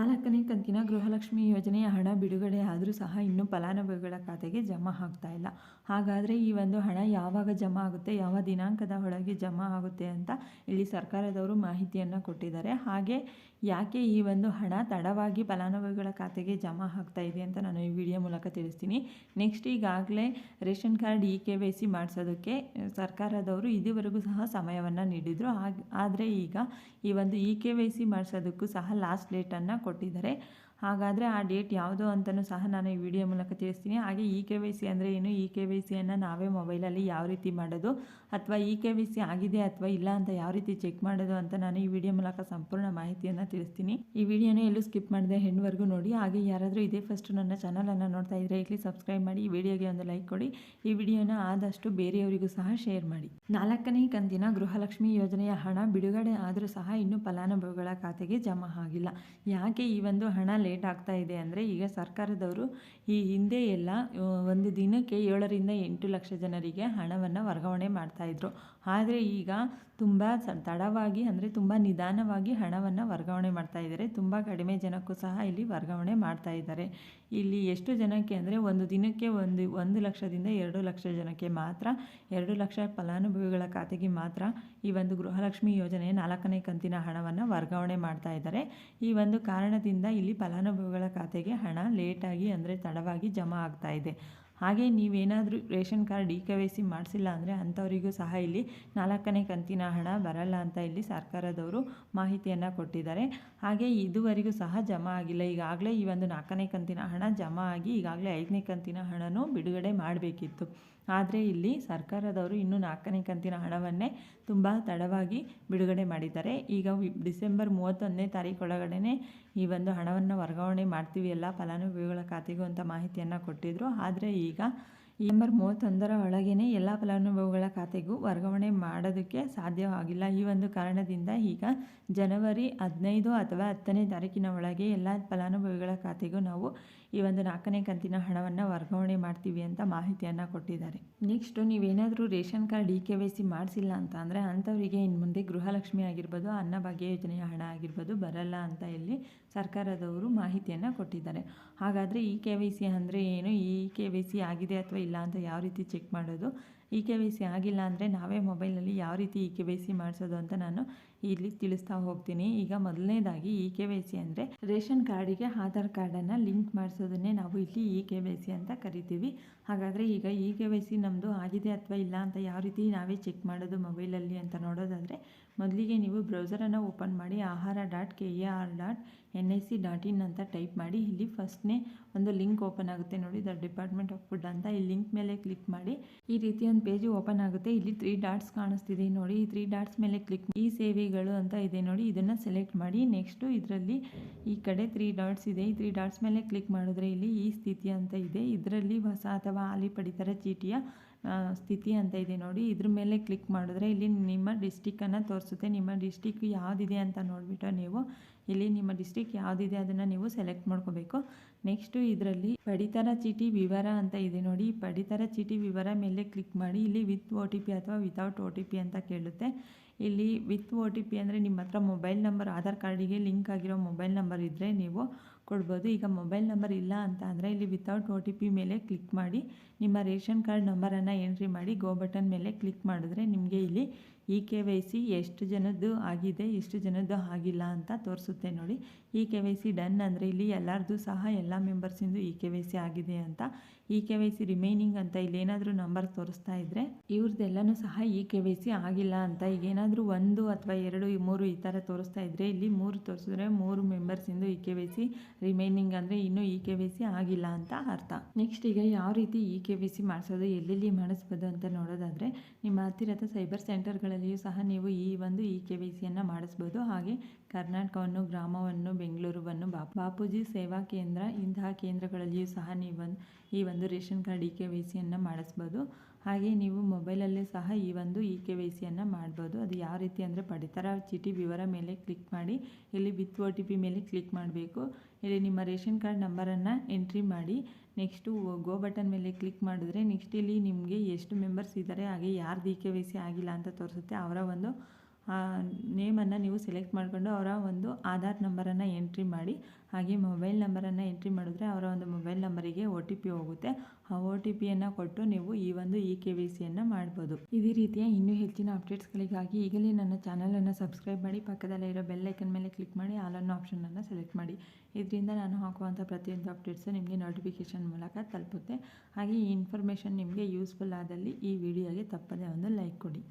ನಾಲ್ಕನೇ ಕಂತಿನ ಗೃಹಲಕ್ಷ್ಮಿ ಯೋಜನೆಯ ಹಣ ಬಿಡುಗಡೆ ಆದರೂ ಸಹ ಇನ್ನೂ ಫಲಾನುಭವಿಗಳ ಖಾತೆಗೆ ಜಮಾ ಆಗ್ತಾ ಇಲ್ಲ. ಹಾಗಾದರೆ ಈ ಒಂದು ಹಣ ಯಾವಾಗ ಜಮಾ ಆಗುತ್ತೆ, ಯಾವ ದಿನಾಂಕದ ಒಳಗೆ ಜಮಾ ಆಗುತ್ತೆ ಅಂತ ಇಲ್ಲಿ ಸರ್ಕಾರದವರು ಮಾಹಿತಿಯನ್ನು ಕೊಟ್ಟಿದ್ದಾರೆ. ಹಾಗೆ ಯಾಕೆ ಈ ಒಂದು ಹಣ ತಡವಾಗಿ ಫಲಾನುಭವಿಗಳ ಖಾತೆಗೆ ಜಮಾ ಆಗ್ತಾ ಇದೆ ಅಂತ ನಾನು ಈ ವಿಡಿಯೋ ಮೂಲಕ ತಿಳಿಸ್ತೀನಿ. ನೆಕ್ಸ್ಟ್ ಈಗಾಗಲೇ ration card E K Y C ಮಾಡಿಸೋದಕ್ಕೆ ಸರ್ಕಾರದವರು ಇದುವರೆಗೂ ಸಹ ಸಮಯವನ್ನು ನೀಡಿದರು. ಆದರೆ ಈಗ ಈ ಒಂದು ಇ ಕೆ ವೈ ಸಿ ಮಾಡಿಸೋದಕ್ಕೂ ಸಹ ಲಾಸ್ಟ್ ಡೇಟನ್ನು ಕೊಟ್ಟಿದ್ದಾರೆ. ಹಾಗಾದರೆ ಆ ಡೇಟ್ ಯಾವುದು ಅಂತಲೂ ಸಹ ನಾನು ಈ ವಿಡಿಯೋ ಮೂಲಕ ತಿಳಿಸ್ತೀನಿ. ಹಾಗೆ ಇ ಕೆ ವೈ ಸಿ ಅಂದರೆ ಏನು? ಇ ಕೆ ವೈ ಸಿಯನ್ನು ನಾವೇ ಮೊಬೈಲಲ್ಲಿ ಯಾವ ರೀತಿ ಮಾಡೋದು? ಅಥವಾ ಇ ಕೆ ವೈ ಸಿ ಆಗಿದೆ ಅಥವಾ ಇಲ್ಲ ಅಂತ ಯಾವ ರೀತಿ ಚೆಕ್ ಮಾಡೋದು ಅಂತ ನಾನು ಈ ವಿಡಿಯೋ ಮೂಲಕ ಸಂಪೂರ್ಣ ಮಾಹಿತಿಯನ್ನು ತಿಳಿಸ್ತೀನಿ. ಈ ವಿಡಿಯೋನ ಎಲ್ಲೂ ಸ್ಕಿಪ್ ಮಾಡಿದೆ ಹೆಣ್ಣುವರೆಗೂ ನೋಡಿ. ಹಾಗೆ ಯಾರಾದರೂ ಇದೇ ಫಸ್ಟ್ ನನ್ನ ಚಾನಲನ್ನು ನೋಡ್ತಾ ಇದ್ದರೆ ಇಲ್ಲಿ ಸಬ್ಸ್ಕ್ರೈಬ್ ಮಾಡಿ, ಈ ವಿಡಿಯೋಗೆ ಒಂದು ಲೈಕ್ ಕೊಡಿ. ಈ ವಿಡಿಯೋನ ಆದಷ್ಟು ಬೇರೆಯವರಿಗೂ ಸಹ ಶೇರ್ ಮಾಡಿ. ನಾಲ್ಕನೇ ಕಂತಿನ ಗೃಹಲಕ್ಷ್ಮಿ ಯೋಜನೆಯ ಹಣ ಬಿಡುಗಡೆ ಆದರೂ ಸಹ ಇನ್ನೂ ಫಲಾನುಭವಿಗಳ ಖಾತೆಗೆ ಜಮಾ ಆಗಿಲ್ಲ. ಯಾಕೆ ಈ ಒಂದು ಹಣ ಲೇಟ್ ಆಗ್ತಾ ಇದೆ ಅಂದರೆ ಈಗ ಸರ್ಕಾರದವರು ಈ ಹಿಂದೆ ಎಲ್ಲ ಒಂದು ದಿನಕ್ಕೆ ಏಳರಿಂದ ಎಂಟು ಲಕ್ಷ ಜನರಿಗೆ ಹಣವನ್ನು ವರ್ಗಾವಣೆ ಮಾಡ್ತಾಯಿದ್ರು ಆದರೆ ಈಗ ತುಂಬ ತಡವಾಗಿ ಅಂದರೆ ತುಂಬ ನಿಧಾನವಾಗಿ ಹಣವನ್ನು ವರ್ಗಾವಣೆ ಮಾಡ್ತಾ ಇದ್ದಾರೆ ತುಂಬ ಕಡಿಮೆ ಜನಕ್ಕೂ ಸಹ ಇಲ್ಲಿ ವರ್ಗಾವಣೆ ಮಾಡ್ತಾ ಇದ್ದಾರೆ ಇಲ್ಲಿ ಎಷ್ಟು ಜನಕ್ಕೆ ಅಂದರೆ ಒಂದು ದಿನಕ್ಕೆ ಒಂದು ಒಂದು ಲಕ್ಷದಿಂದ ಎರಡು ಲಕ್ಷ ಜನಕ್ಕೆ ಮಾತ್ರ, ಎರಡು ಲಕ್ಷ ಫಲಾನುಭವಿಗಳ ಖಾತೆಗೆ ಮಾತ್ರ ಈ ಒಂದು ಗೃಹಲಕ್ಷ್ಮಿ ಯೋಜನೆ ನಾಲ್ಕನೇ ಕಂತಿನ ಹಣವನ್ನು ವರ್ಗಾವಣೆ ಮಾಡ್ತಾ ಇದ್ದಾರೆ. ಈ ಒಂದು ಕಾರಣದಿಂದ ಇಲ್ಲಿ ಫಲಾನುಭವಿಗಳ ಖಾತೆಗೆ ಹಣ ಲೇಟಾಗಿ ಅಂದರೆ ತಡವಾಗಿ ಜಮಾ ಆಗ್ತಾ ಇದೆ. ಹಾಗೆ ನೀವೇನಾದರೂ ration card E K Y C ಮಾಡಿಸಿಲ್ಲ ಅಂದರೆ ಅಂಥವರಿಗೂ ಸಹ ಇಲ್ಲಿ ನಾಲ್ಕನೇ ಕಂತಿನ ಹಣ ಬರಲ್ಲ ಅಂತ ಇಲ್ಲಿ ಸರ್ಕಾರದವರು ಮಾಹಿತಿಯನ್ನು ಕೊಟ್ಟಿದ್ದಾರೆ. ಹಾಗೆ ಇದುವರೆಗೂ ಸಹ ಜಮಾ ಆಗಿಲ್ಲ. ಈಗಾಗಲೇ ಈ ಒಂದು ನಾಲ್ಕನೇ ಕಂತಿನ ಹಣ ಜಮಾ ಆಗಿ ಈಗಾಗಲೇ ಐದನೇ ಕಂತಿನ ಹಣನೂ ಬಿಡುಗಡೆ ಮಾಡಬೇಕಿತ್ತು. ಆದರೆ ಇಲ್ಲಿ ಸರ್ಕಾರದವರು ಇನ್ನೂ ನಾಲ್ಕನೇ ಕಂತಿನ ಹಣವನ್ನೇ ತುಂಬ ತಡವಾಗಿ ಬಿಡುಗಡೆ ಮಾಡಿದ್ದಾರೆ. ಈಗ ಡಿಸೆಂಬರ್ ಮೂವತ್ತೊಂದನೇ ತಾರೀಕು ಒಳಗಡೆ ಈ ಒಂದು ಹಣವನ್ನು ವರ್ಗಾವಣೆ ಮಾಡ್ತೀವಿ, ಎಲ್ಲ ಫಲಾನುಭವಿಗಳ ಖಾತೆಗೂ ಅಂತ ಮಾಹಿತಿಯನ್ನು ಕೊಟ್ಟಿದ್ದರು ಆದರೆ ಈಗ ನಂಬರ್ ಮೂವತ್ತೊಂದರ ಒಳಗೇ ಎಲ್ಲ ಫಲಾನುಭವಿಗಳ ಖಾತೆಗೂ ವರ್ಗಾವಣೆ ಮಾಡೋದಕ್ಕೆ ಸಾಧ್ಯವಾಗಿಲ್ಲ. ಈ ಒಂದು ಕಾರಣದಿಂದ ಈಗ ಜನವರಿ ಹದಿನೈದು ಅಥವಾ ಹತ್ತನೇ ತಾರೀಕಿನ ಒಳಗೆ ಎಲ್ಲ ಫಲಾನುಭವಿಗಳ ಖಾತೆಗೂ ನಾವು ಈ ಒಂದು ನಾಲ್ಕನೇ ಕಂತಿನ ಹಣವನ್ನು ವರ್ಗಾವಣೆ ಮಾಡ್ತೀವಿ ಅಂತ ಮಾಹಿತಿಯನ್ನು ಕೊಟ್ಟಿದ್ದಾರೆ. ನೆಕ್ಸ್ಟು ನೀವೇನಾದರೂ ration card E K Y C ಮಾಡಿಸಿಲ್ಲ ಅಂತ ಅಂದರೆ ಅಂಥವರಿಗೆ ಇನ್ನು ಮುಂದೆ ಗೃಹಲಕ್ಷ್ಮಿ ಆಗಿರ್ಬೋದು ಅನ್ನಭಾಗ್ಯ ಯೋಜನೆಯ ಹಣ ಆಗಿರ್ಬೋದು, ಬರಲ್ಲ ಅಂತ ಇಲ್ಲಿ ಸರ್ಕಾರದವರು ಮಾಹಿತಿಯನ್ನು ಕೊಟ್ಟಿದ್ದಾರೆ. ಹಾಗಾದರೆ ಇ ಕೆ ವೈ ಸಿ ಅಂದರೆ ಏನು? ಈ ಕೆ ವೈ ಸಿ ಆಗಿದೆ ಅಥವಾ ಇಲ್ಲ ಅಂತ ಯಾವ ರೀತಿ ಚೆಕ್ ಮಾಡೋದು? ಇ ಕೆ ವೈ ಸಿ ಆಗಿಲ್ಲ ಅಂದರೆ ನಾವೇ ಮೊಬೈಲಲ್ಲಿ ಯಾವ ರೀತಿ ಇ ಕೆ ವೈ ಸಿ ಮಾಡಿಸೋದು ಅಂತ ನಾನು ಇಲ್ಲಿ ತಿಳಿಸ್ತಾ ಹೋಗ್ತೀನಿ. ಈಗ ಮೊದಲನೇದಾಗಿ ಇ ಕೆ ವೈ ಸಿ ಅಂದರೆ ರೇಷನ್ ಕಾರ್ಡಿಗೆ ಆಧಾರ್ ಕಾರ್ಡನ್ನು ಲಿಂಕ್ ಮಾಡಿಸೋದನ್ನೇ ನಾವು ಇಲ್ಲಿ ಇ ಕೆ ವೈ ಸಿ ಅಂತ ಕರಿತೀವಿ. ಹಾಗಾದರೆ ಈಗ ಇ ಕೆ ವೈ ಸಿ ನಮ್ಮದು ಆಗಿದೆ ಅಥವಾ ಇಲ್ಲ ಅಂತ ಯಾವ ರೀತಿ ನಾವೇ ಚೆಕ್ ಮಾಡೋದು ಮೊಬೈಲಲ್ಲಿ ಅಂತ ನೋಡೋದಾದರೆ ಮೊದಲಿಗೆ ನೀವು ಬ್ರೌಸರನ್ನು ಓಪನ್ ಮಾಡಿ ಆಹಾರ dot K A R dot N I C dot in ಅಂತ ಟೈಪ್ ಮಾಡಿ ಇಲ್ಲಿ ಫಸ್ಟ್ನೇ ಒಂದು ಲಿಂಕ್ ಓಪನ್ ಆಗುತ್ತೆ ನೋಡಿ ದ ಡಿಪಾರ್ಟ್ಮೆಂಟ್ ಆಫ್ ಫುಡ್ ಅಂತ ಈ ಲಿಂಕ್ ಮೇಲೆ ಕ್ಲಿಕ್ ಮಾಡಿ. ಈ ರೀತಿ ಒಂದು ಪೇಜ್ ಓಪನ್ ಆಗುತ್ತೆ. ಇಲ್ಲಿ ತ್ರೀ ಡಾಟ್ಸ್ ಕಾಣಿಸ್ತಿದೆ ನೋಡಿ. ಈ ತ್ರೀ ಡಾಟ್ಸ್ ಮೇಲೆ ಕ್ಲಿಕ್ ಈ ಸೇವೆಗಳು ಅಂತ ಇದೆ ನೋಡಿ. ಇದನ್ನು ಸೆಲೆಕ್ಟ್ ಮಾಡಿ. ನೆಕ್ಸ್ಟು ಇದರಲ್ಲಿ ಈ ಕಡೆ ತ್ರೀ ಡಾಟ್ಸ್ ಇದೆ. ಈ ತ್ರೀ ಡಾಟ್ಸ್ ಮೇಲೆ ಕ್ಲಿಕ್ ಮಾಡಿದ್ರೆ ಇಲ್ಲಿ ಈ ಸ್ಥಿತಿ ಅಂತ ಇದೆ. ಇದರಲ್ಲಿ ಹೊಸ ಅಥವಾ ಹಾಲಿ ಪಡಿತರ ಚೀಟಿಯ ಸ್ಥಿತಿ ಅಂತ ಇದೆ ನೋಡಿ. ಇದ್ರ ಮೇಲೆ ಕ್ಲಿಕ್ ಮಾಡಿದ್ರೆ ಇಲ್ಲಿ ನಿಮ್ಮ ಡಿಸ್ಟಿಕ್ಕನ್ನು ತೋರಿಸುತ್ತೆ. ನಿಮ್ಮ ಡಿಸ್ಟಿಕ್ ಯಾವುದಿದೆ ಅಂತ ನೋಡಿಬಿಟ್ಟು ನೀವು ಇಲ್ಲಿ ನಿಮ್ಮ ಡಿಸ್ಟಿಕ್ ಯಾವುದಿದೆ ಅದನ್ನು ನೀವು ಸೆಲೆಕ್ಟ್ ಮಾಡ್ಕೋಬೇಕು. ನೆಕ್ಸ್ಟು ಇದರಲ್ಲಿ ಪಡಿತರ ಚೀಟಿ ವಿವರ ಅಂತ ಇದೆ ನೋಡಿ. ಪಡಿತರ ಚೀಟಿ ವಿವರ ಮೇಲೆ ಕ್ಲಿಕ್ ಮಾಡಿ ಇಲ್ಲಿ ವಿತ್ ಓ ಅಥವಾ ವಿತೌಟ್ ಒ ಅಂತ ಕೇಳುತ್ತೆ. ಇಲ್ಲಿ ವಿತ್ ಓ ಟಿ ಪಿ ಅಂದರೆ ನಿಮ್ಮ ಹತ್ರ ಮೊಬೈಲ್ ನಂಬರ್ ಆಧಾರ್ ಕಾರ್ಡಿಗೆ ಲಿಂಕ್ ಆಗಿರೋ ಮೊಬೈಲ್ ನಂಬರ್ ಇದ್ದರೆ ನೀವು ಕೊಡ್ಬೋದು ಈಗ ಮೊಬೈಲ್ ನಂಬರ್ ಇಲ್ಲ ಅಂತ ಅಂದರೆ ಇಲ್ಲಿ ವಿತೌಟ್ ಒ ಟಿ ಪಿ ಮೇಲೆ ಕ್ಲಿಕ್ ಮಾಡಿ, ನಿಮ್ಮ ರೇಷನ್ ಕಾರ್ಡ್ ನಂಬರನ್ನು ಎಂಟ್ರಿ ಮಾಡಿ ಗೋ ಬಟನ್ ಮೇಲೆ ಕ್ಲಿಕ್ ಮಾಡಿದ್ರೆ ನಿಮಗೆ ಇಲ್ಲಿ ಇ ಕೆ ವೈ ಸಿ ಎಷ್ಟು ಜನದ್ದು ಆಗಿದೆ ಎಷ್ಟು ಜನದ್ದು ಆಗಿಲ್ಲ ಅಂತ ತೋರಿಸುತ್ತೆ ನೋಡಿ. E K Y C done ಅಂದರೆ ಇಲ್ಲಿ ಎಲ್ಲರದ್ದು ಸಹ ಎಲ್ಲ ಮೆಂಬರ್ಸಿಂದು ಇ ಕೆ ವೈ ಸಿ ಆಗಿದೆ ಅಂತ. E K Y C remaining ಅಂತ ಇಲ್ಲಿ ಏನಾದರೂ ನಂಬರ್ ತೋರಿಸ್ತಾ ಇದ್ದರೆ ಇವ್ರದ್ದೆಲ್ಲನೂ ಸಹ ಇ ಕೆ ವೈ ಸಿ ಆಗಿಲ್ಲ ಅಂತ. ಈಗ ಏನಾದರೂ ಒಂದು ಅಥವಾ ಎರಡು ಮೂರು ಈ ಥರ ತೋರಿಸ್ತಾ ಇದ್ದರೆ ಇಲ್ಲಿ ಮೂರು ತೋರಿಸಿದ್ರೆ ಮೂರು ಮೆಂಬರ್ಸಿಂದು E K Y C remaining ಅಂದರೆ ಇನ್ನೂ ಇ ಕೆ ವೈ ಸಿ ಆಗಿಲ್ಲ ಅಂತ ಅರ್ಥ. ನೆಕ್ಸ್ಟ್ ಈಗ ಯಾವ ರೀತಿ ಇ ಕೆ ವಿ ಸಿ ಮಾಡಿಸೋದು, ಎಲ್ಲೆಲ್ಲಿ ಮಾಡಿಸ್ಬೋದು ಅಂತ ನೋಡೋದಾದರೆ, ನಿಮ್ಮ ಹತ್ತಿರದ ಸೈಬರ್ ಸೆಂಟರ್ಗಳಲ್ಲಿಯೂ ಸಹ ನೀವು ಈ ಒಂದು ಇ ಕೆ ವಿ ಸಿಯನ್ನು ಮಾಡಿಸ್ಬೋದು. ಹಾಗೆ ಕರ್ನಾಟಕವನ್ನು, ಗ್ರಾಮವನ್ನು, ಬೆಂಗಳೂರುವನ್ನು ಬಾಪೂಜಿ ಸೇವಾ ಕೇಂದ್ರ, ಇಂತಹ ಕೇಂದ್ರಗಳಲ್ಲಿಯೂ ಸಹ ನೀವು ಈ ಒಂದು ration card E K V ಸಿಯನ್ನು ಮಾಡಿಸ್ಬೋದು. ಹಾಗೆ ನೀವು ಮೊಬೈಲಲ್ಲೇ ಸಹ ಈ ಒಂದು ಇ ಕೆ ವೈ ಸಿಯನ್ನು ಮಾಡ್ಬೋದು. ಅದು ಯಾವ ರೀತಿ ಅಂದರೆ ಪಡಿತರ ಚೀಟಿ ವಿವರ ಮೇಲೆ ಕ್ಲಿಕ್ ಮಾಡಿ, ಇಲ್ಲಿ ವಿತ್ ಒ ಟಿ ಪಿ ಮೇಲೆ ಕ್ಲಿಕ್ ಮಾಡಬೇಕು. ಇಲ್ಲಿ ನಿಮ್ಮ ರೇಷನ್ ಕಾರ್ಡ್ ನಂಬರನ್ನು ಎಂಟ್ರಿ ಮಾಡಿ, ನೆಕ್ಸ್ಟು ಗೋ ಬಟನ್ ಮೇಲೆ ಕ್ಲಿಕ್ ಮಾಡಿದ್ರೆ ನೆಕ್ಸ್ಟ್ ಇಲ್ಲಿ ನಿಮಗೆ ಎಷ್ಟು ಮೆಂಬರ್ಸ್ ಇದ್ದಾರೆ ಹಾಗೆ ಯಾರ್ದು ಇ ಕೆ ವೈ ಸಿ ಆಗಿಲ್ಲ ಅಂತ ತೋರಿಸುತ್ತೆ. ಅವರ ಒಂದು ನೇಮನ್ನು ನೀವು ಸೆಲೆಕ್ಟ್ ಮಾಡಿಕೊಂಡು ಅವರ ಒಂದು ಆಧಾರ್ ನಂಬರನ್ನು ಎಂಟ್ರಿ ಮಾಡಿ, ಹಾಗೆ ಮೊಬೈಲ್ ನಂಬರನ್ನು ಎಂಟ್ರಿ ಮಾಡಿದ್ರೆ ಅವರ ಒಂದು ಮೊಬೈಲ್ ನಂಬರಿಗೆ ಒ ಟಿ ಪಿ ಹೋಗುತ್ತೆ. ಆ ಒ ಟಿ ಪಿಯನ್ನು ಕೊಟ್ಟು ನೀವು ಈ ಒಂದು ಇ ಕೆ ವಿ ಸಿಯನ್ನು ಮಾಡ್ಬೋದು. ಇದೇ ರೀತಿಯ ಇನ್ನೂ ಹೆಚ್ಚಿನ ಅಪ್ಡೇಟ್ಸ್ಗಳಿಗಾಗಿ ಈಗಲೇ ನನ್ನ ಚಾನಲನ್ನು ಸಬ್ಸ್ಕ್ರೈಬ್ ಮಾಡಿ, ಪಕ್ಕದಲ್ಲೇ ಇರೋ ಬೆಲ್ ಐಕನ್ ಮೇಲೆ ಕ್ಲಿಕ್ ಮಾಡಿ ಆಲ್ ಅನ್ನೋ ಆಪ್ಷನನ್ನು ಸೆಲೆಕ್ಟ್ ಮಾಡಿ. ಇದರಿಂದ ನಾನು ಹಾಕುವಂಥ ಪ್ರತಿಯೊಂದು ಅಪ್ಡೇಟ್ಸು ನಿಮಗೆ ನೋಟಿಫಿಕೇಷನ್ ಮೂಲಕ ತಲುಪುತ್ತೆ. ಹಾಗೆ ಈ ಇನ್ಫಾರ್ಮೇಷನ್ ನಿಮಗೆ ಯೂಸ್ಫುಲ್ ಆದಲ್ಲಿ ಈ ವಿಡಿಯೋಗೆ ತಪ್ಪದೇ ಒಂದು ಲೈಕ್ ಕೊಡಿ.